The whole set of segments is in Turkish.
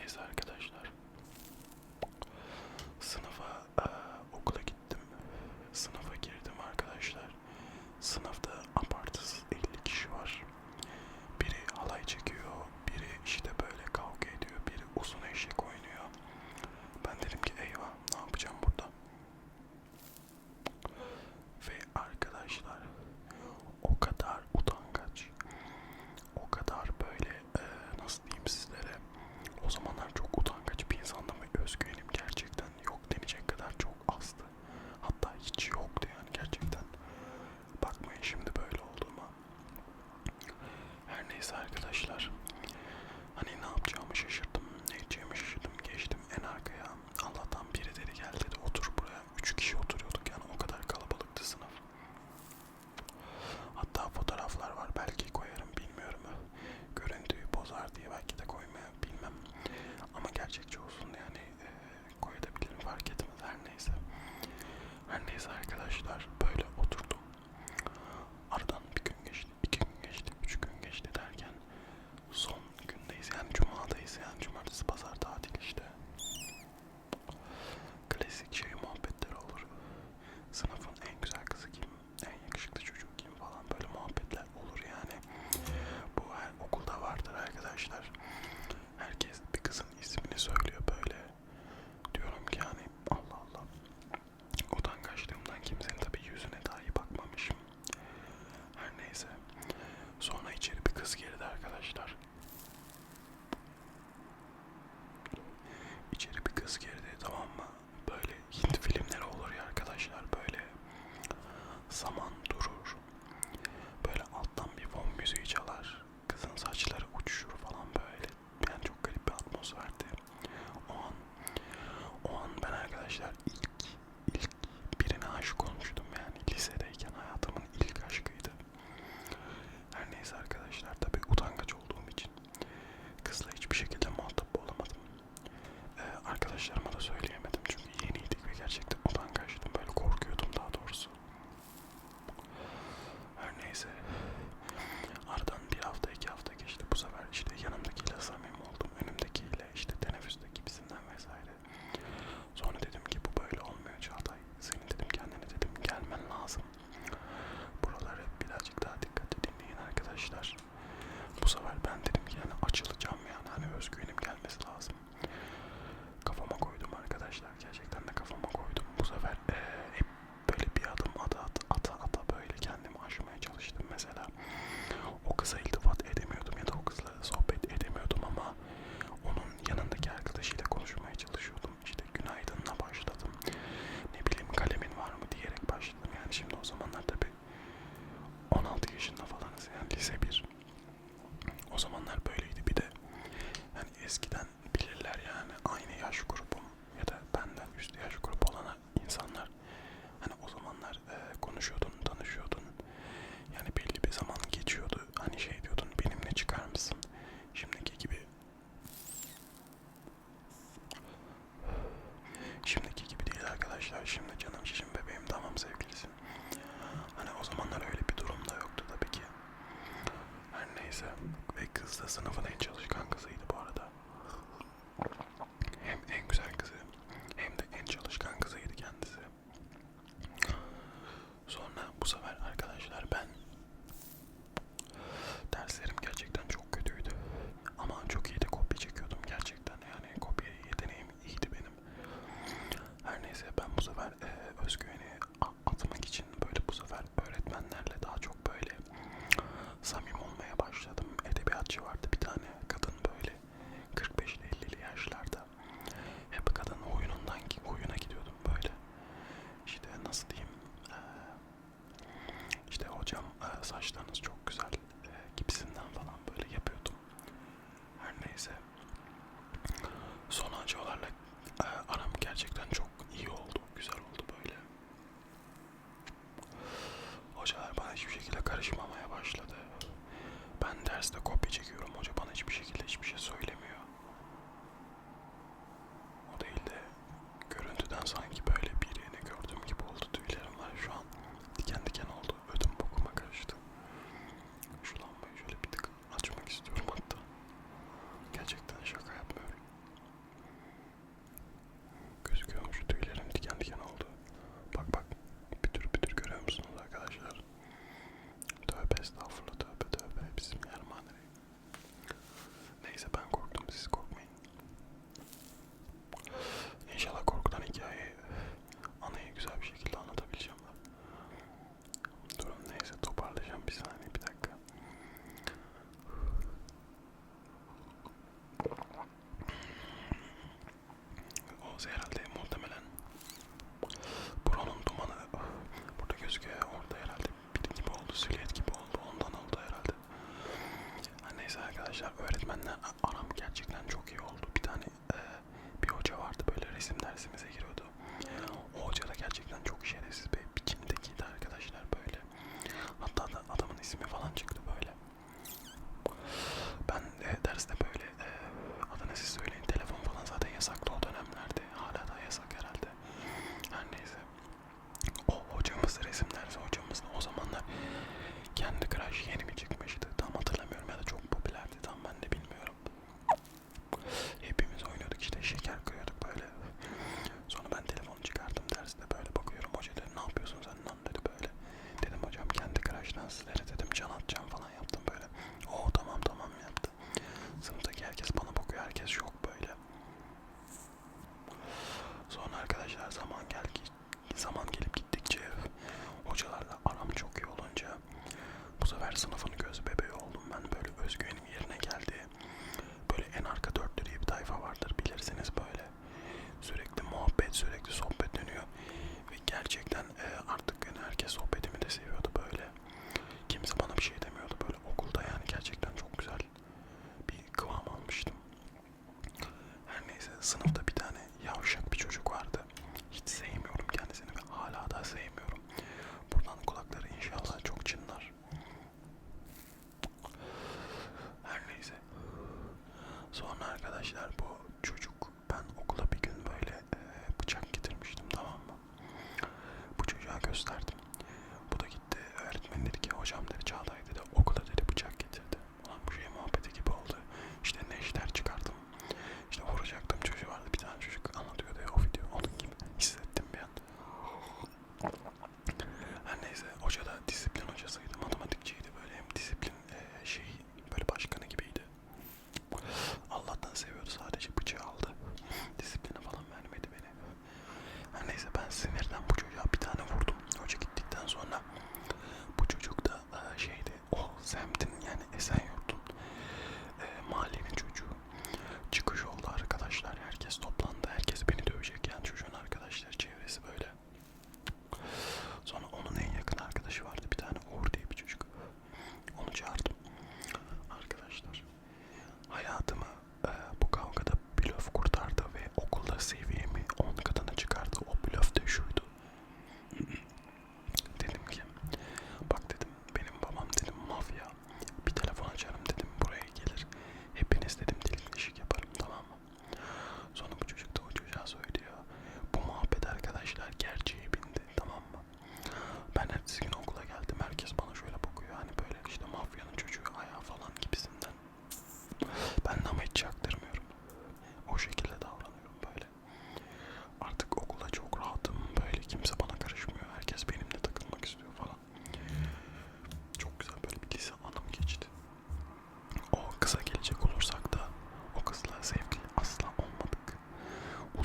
Neyse arkadaşlar. Sınıfa e, okula gittim. Sınıfa girdim arkadaşlar. Sınıfta apartsız 50 kişi var. Biri halay çekiyor, biri işte böyle kavga ediyor, biri uzun eşek özgüveni Her neyse arkadaşlar. yaşında falanız yani lise 1. O zamanlar böyleydi bir de. Yani eskiden bilirler yani aynı yaş grubum ya da benden üst yaş grubu kızı ve kız da sınıfın en çalışkan kızıydı bu arada. Hem en güzel kızı hem de en çalışkan kızıydı kendisi. Sonra bu sefer arkadaşlar ben bizim dersimize hocam dedi Çağday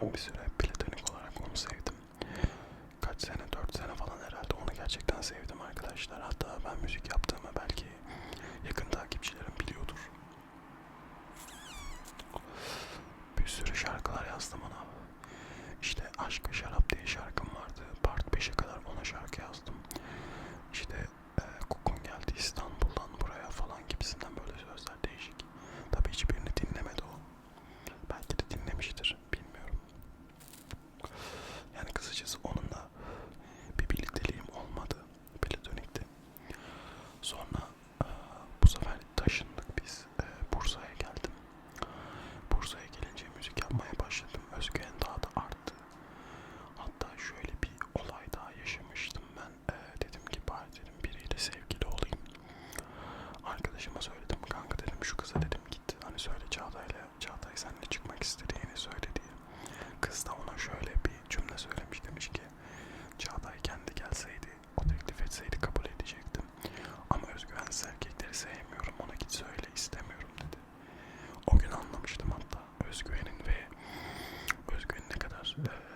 um misturar Çağatay'la, Çağatay seninle çıkmak istediğini söyledi. Kız da ona şöyle bir cümle söylemiş demiş ki Çağatay kendi gelseydi, o teklif etseydi kabul edecektim. Ama özgüvensiz erkekleri sevmiyorum, ona git söyle istemiyorum dedi. O gün anlamıştım hatta özgüvenin ve özgüvenin ne kadar... E,